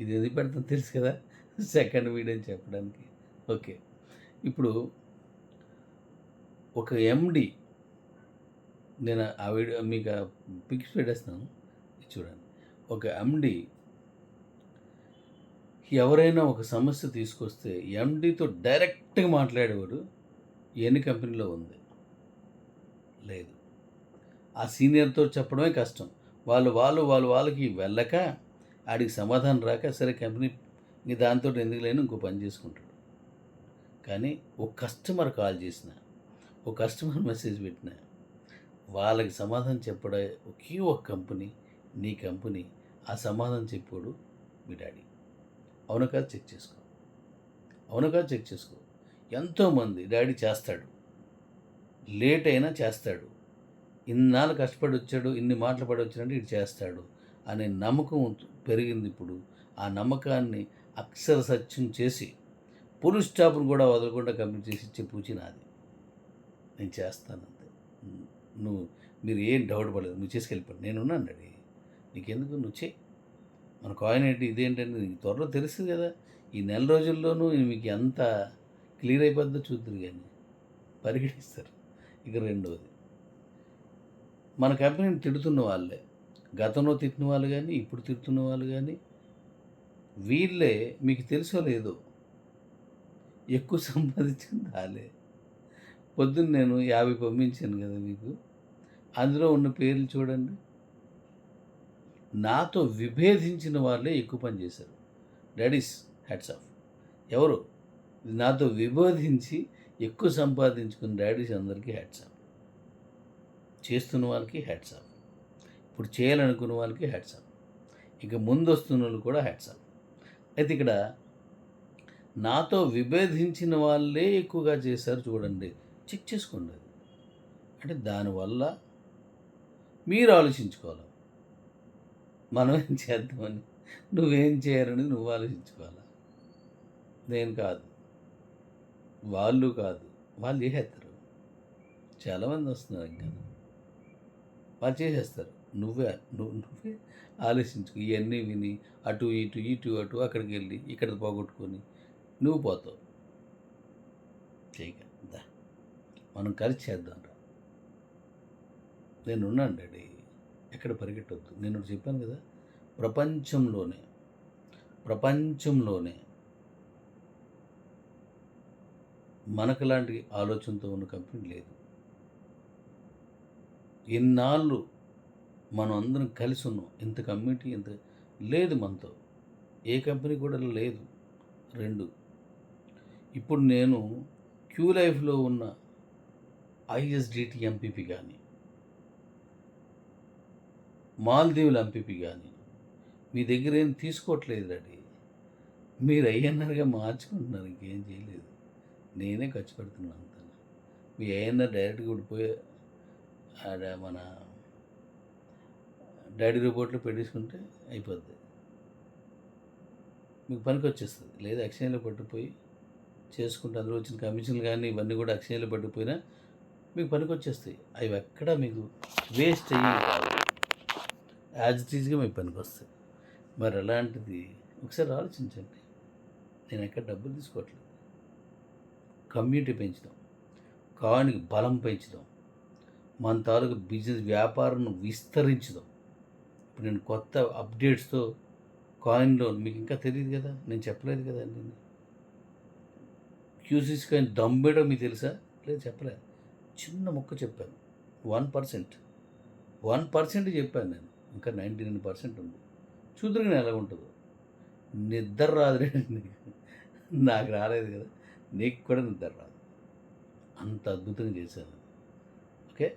ఇది ఎది పెడతాను తెలుసు కదా. సెకండ్ వీడియో అని చెప్పడానికి. ఓకే. ఇప్పుడు ఒక ఎండి నేను ఆ వీడియో మీకు పిక్స్ పెట్టేస్తాను చూడండి. ఒక ఎండి ఎవరైనా ఒక సమస్య తీసుకొస్తే ఎండితో డైరెక్ట్గా మాట్లాడేవాడు ఎన్ని కంపెనీలో ఉంది? లేదు. ఆ సీనియర్తో చెప్పడమే కష్టం. వాళ్ళు వాళ్ళు వాళ్ళు వాళ్ళకి వెళ్ళక ఆడికి సమాధానం రాక సరే కంపెనీ ఇంక దాంతో ఎందుకు లేని ఇంకో పని చేసుకుంటాడు. కానీ ఒక కస్టమర్ కాల్ చేసిన ఒక కస్టమర్ మెసేజ్ పెట్టిన వాళ్ళకి సమాధానం చెప్పడే ఒకే ఒక కంపెనీ నీ కంపెనీ ఆ సమాధానం చెప్పాడు మీ డాడీ. అవును కాదు చెక్ చేసుకో. అవును కాదు చెక్ చేసుకో. ఎంతోమంది డాడీ చేస్తాడు. లేట్ అయినా చేస్తాడు. ఇన్నాళ్ళు కష్టపడి వచ్చాడు ఇన్ని మాటలు పడి వచ్చినట్టు ఇటు చేస్తాడు. అనే నమ్మకం పెరిగింది ఇప్పుడు. ఆ నమ్మకాన్ని అక్షర సత్యం చేసి పోలీస్ స్టాఫ్ను కూడా వదలకుండా కంప్లీట్ చేసి ఇచ్చే పూచి నాది. నేను చేస్తానంతే నువ్వు మీరు ఏం డౌట్ పడలేదు. నువ్వు చేసుకెళ్ళిపోయి నేను ఉన్నాను నీకెందుకు? నువ్వు చేయి. మన కాయిన్ ఏంటి ఇదేంటంటే నీకు త్వరలో తెలుస్తుంది కదా. ఈ నెల రోజుల్లోనూ మీకు ఎంత క్లియర్ అయిపోద్దో చూద్దరు కానీ పరిగణిస్తారు ఇక రెండవది మన కంపెనీని తిడుతున్న వాళ్ళే. గతంలో తిట్టిన వాళ్ళు కానీ ఇప్పుడు తిడుతున్న వాళ్ళు కానీ వీళ్ళే మీకు తెలుసో లేదో ఎక్కువ సంపాదించింది వాళ్ళే. పొద్దున్న నేను యాభై పంపించాను కదా మీకు అందులో ఉన్న పేర్లు చూడండి. నాతో విభేదించిన వాళ్ళే ఎక్కువ పని చేశారు. డాడీస్ హ్యాట్స్ ఆఫ్ ఎవరు? నాతో విభేదించి ఎక్కువ సంపాదించుకున్న డాడీస్ అందరికీ హ్యాట్స్ ఆఫ్ చేస్తున్న వాళ్ళకి హ్యాట్స్ ఆఫ్ ఇప్పుడు చేయాలనుకున్న వాళ్ళకి హ్యాట్స్ ఇక ముందు వస్తున్న వాళ్ళు కూడా హ్యాట్స్ అయితే ఇక్కడ నాతో విభేదించిన వాళ్ళే ఎక్కువగా చేశారు చూడండి. చెక్ చేసుకోండి అది. అంటే దానివల్ల మీరు ఆలోచించుకోవాలి? మనం ఏం చేద్దామని? నువ్వేం చేయాలని నువ్వు ఆలోచించుకోవాలి? నేను కాదు. వాళ్ళు కాదు. వాళ్ళు చేసేస్తారు. చాలామంది వస్తున్నారు ఇంకా. వాళ్ళు చేసేస్తారు. నువ్వే నువ్వు నువ్వే ఆలోచించుకో. ఇవన్నీ విని అటు ఇటు ఇటు అటు అక్కడికి వెళ్ళి ఇక్కడ పోగొట్టుకొని నువ్వు పోతావు. చేయక దా మనం కలిసి చేద్దాం రా. నేను ఉన్నాను డాడీ ఎక్కడ పరిగెట్టొద్దు. నేను చెప్పాను కదా ప్రపంచంలోనే ప్రపంచంలోనే మనకు లాంటి ఆలోచనతో ఉన్న కంపెనీ లేదు. ఇన్నాళ్ళు మనం అందరం కలిసి ఉన్నాం. ఇంత కమ్యూనిటీ ఇంత లేదు మనతో. ఏ కంపెనీ కూడా లేదు. రెండు ఇప్పుడు నేను క్యూ లైఫ్లో ఉన్న ఐఎస్డిటి ఎంపీపీ కానీ మాల్దీవుల ఎంపీపీ కానీ మీ దగ్గర ఏం తీసుకోవట్లేదు డాడీ. మీరు ఐఎన్ఆర్గా మార్చుకుంటున్నారు ఇంకేం చేయలేదు. నేనే ఖర్చు పెడుతున్నాను అంతా మీ ఐఎన్ఆర్ డైరెక్ట్గా ఉడిపోయి ఆడ మన డాడీ రిపోర్ట్లో పెట్టేసుకుంటే అయిపోద్ది. మీకు పనికి వచ్చేస్తుంది. లేదా అక్షయంలో పట్టుపోయి చేసుకుంటే అందులో వచ్చిన కమిషన్లు కానీ ఇవన్నీ కూడా అక్షయంలో పట్టుకుపోయినా మీకు పనికి వచ్చేస్తాయి. అవి ఎక్కడ మీకు వేస్ట్ అయ్యి యాజ్ ఇట్ ఈజ్గా మీకు పనికి వస్తాయి. మరి అలాంటిది ఒకసారి ఆలోచించండి. నేను ఎక్కడ డబ్బులు తీసుకోవట్లేదు. కమ్యూనిటీ పెంచుదాం. కావానికి బలం పెంచుదాం. మన తాలూకు బిజినెస్ వ్యాపారం విస్తరించుదాం. ఇప్పుడు నేను కొత్త అప్డేట్స్తో కాయిన్ లోన్ మీకు ఇంకా తెలియదు కదా? నేను చెప్పలేదు కదా నేను క్యూసీస్ కాయిన్ దమ్మేయడం మీకు తెలుసా? లేదు చెప్పలేదు. చిన్న ముక్క చెప్పాను. One percent. వన్ పర్సెంట్ చెప్పాను నేను. ఇంకా నైంటీ నైన్ పర్సెంట్ ఉంది. చూద్దరుగా ఎలా ఉంటుందో. నిద్ర రాదు నాకు రాలేదు కదా. నీకు కూడా నిద్ర రాదు. అంత అద్భుతంగా చేశాను. ఓకే?